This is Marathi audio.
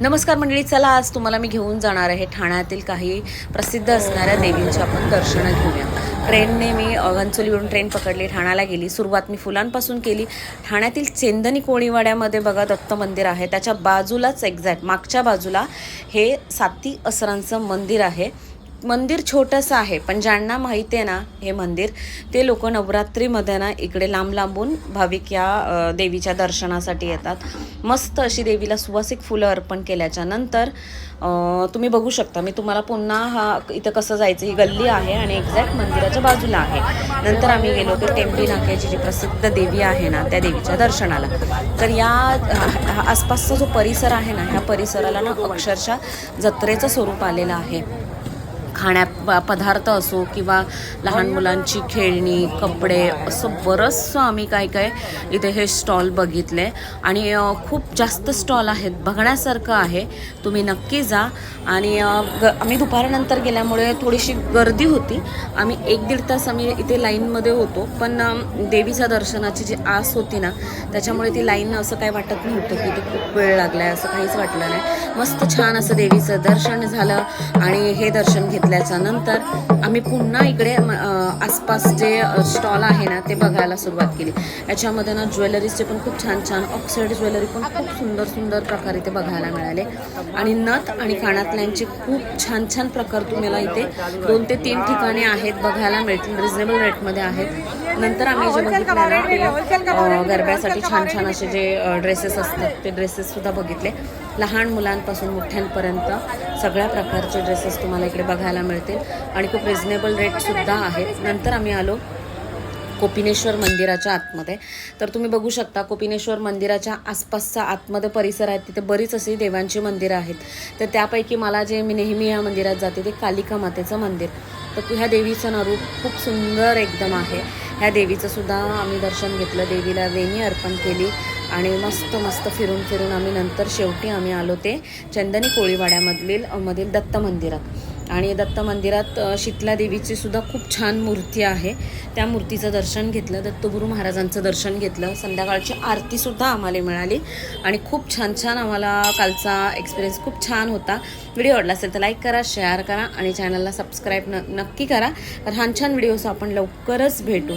नमस्कार मंडळी चला आज तुम्हाला मी घेऊन जाणार आहे ठाण्यातील काही प्रसिद्ध असणाऱ्या देवींची आपण दर्शनं घेऊया. ट्रेनने मी अ, घनसोलीवरून ट्रेन पकडली ठाण्याला गेली सुरुवात मी फुलांपासून केली. ठाण्यातील चेंदनी कोळीवाड्यामध्ये बघा दत्त मंदिर आहे त्याच्या बाजूलाच एक्झॅक्ट मागच्या बाजूला हे साती असरांचं मंदिर आहे. मंदिर छोटंसं आहे पण ज्यांना माहिती आहे ना हे मंदिर ते लोक नवरात्रीमध्ये ना इकडे लांब लांबून भाविक या देवीच्या दर्शनासाठी येतात. मस्त अशी देवीला सुवासिक फुलं अर्पण केल्याच्यानंतर तुम्ही बघू शकता मी तुम्हाला पुन्हा हा इथं कसं जायचं ही गल्ली आहे आणि एक्झॅक्ट मंदिराच्या बाजूला आहे. नंतर आम्ही गेलो तर टेंबी नाक्याची जी प्रसिद्ध देवी आहे ना त्या देवीच्या दर्शनाला. तर या हा आसपासचा जो परिसर आहे ना ह्या परिसराला ना अक्षरशः जत्रेचं स्वरूप आलेलं आहे. खाण्या प- पदार्थ असो किंवा लहान मुलांची खेळणी कपडे असं बरंचसं आम्ही काय काय इथे हे स्टॉल बघितले. आणि खूप जास्त स्टॉल आहेत. बघण्यासारखं आहे. तुम्ही नक्की जा. आणि ग आम्ही दुपारनंतर गेल्यामुळे थोडीशी गर्दी होती. आम्ही एक दीड तास आम्ही इथे लाईनमध्ये होतो. पण देवीच्या दर्शनाची जी आस होती ना त्याच्यामुळे ती लाईन असं काय वाटत नव्हतं की ते खूप वेळ लागला आहे असं काहीच वाटलं नाही. मस्त छान असं देवीचं दर्शन झालं. आणि हे दर्शन घेतलं. घेतल्याच्या नंतर आम्ही पुन्हा इकडे आसपास जे स्टॉल आहे ना ते बघायला सुरुवात केली. याच्यामध्ये ना ज्वेलरीजचे पण खूप छान छान ऑक्साईड ज्वेलरी पण खूप सुंदर सुंदर प्रकार इथे बघायला मिळाले. आणि नथ आणि कानातल्यांचे खूप छान छान प्रकार तुम्हाला इथे दोन ते तीन ठिकाणी आहेत बघायला मिळतील रिजनेबल रेटमध्ये आहेत. नंतर आम्ही जे बघितलं ना गरब्यासाठी छान छान असे जे ड्रेसेस असतात ते ड्रेसेस सुद्धा बघितले. लहान मुलांपासून मोठ्यांपर्यंत सगळ्या प्रकारचे ड्रेसेस तुम्हाला इकडे बघायला मिळतील. आणि खूप रिजनेबल रेटसुद्धा आहेत. नंतर आम्ही आलो कोपिनेश्वर मंदिराच्या आतमध्ये. तर तुम्ही बघू शकता कोपिनेश्वर मंदिराच्या आसपासचा आतमध्ये परिसर आहे तिथे बरीच अशी देवांची मंदिरं आहेत. तर त्यापैकी मला जे मी नेहमी या मंदिरात जाते ते कालिका मातेचं मंदिर. तर ह्या देवीचं ना रूप खूप सुंदर एकदम आहे. ह्या देवीचं सुद्धा आम्ही दर्शन घेतलं देवीला वेणी अर्पण केली आणि मस्त मस्त फिरून फिरून आम्ही नंतर शेवटी आम्ही आलो ते चंदनी कोळीवाड्यामधील मधील दत्त मंदिरात. आणि दत्त मंदिरात शीतला देवीची सुद्धा खूप छान मूर्ती आहे. त्या मूर्तीचं दर्शन घेतलं दत्तगुरू महाराजांचं दर्शन घेतलं. संध्याकाळची आरतीसुद्धा आम्हाला मिळाली आणि खूप छान छान आम्हाला कालचा एक्सपिरियन्स खूप छान होता. व्हिडिओ आवडला असेल तर लाईक करा शेअर करा आणि चॅनलला सबस्क्राईब न नक्की करा. तर छान छान व्हिडिओज आपण लवकरच भेटू.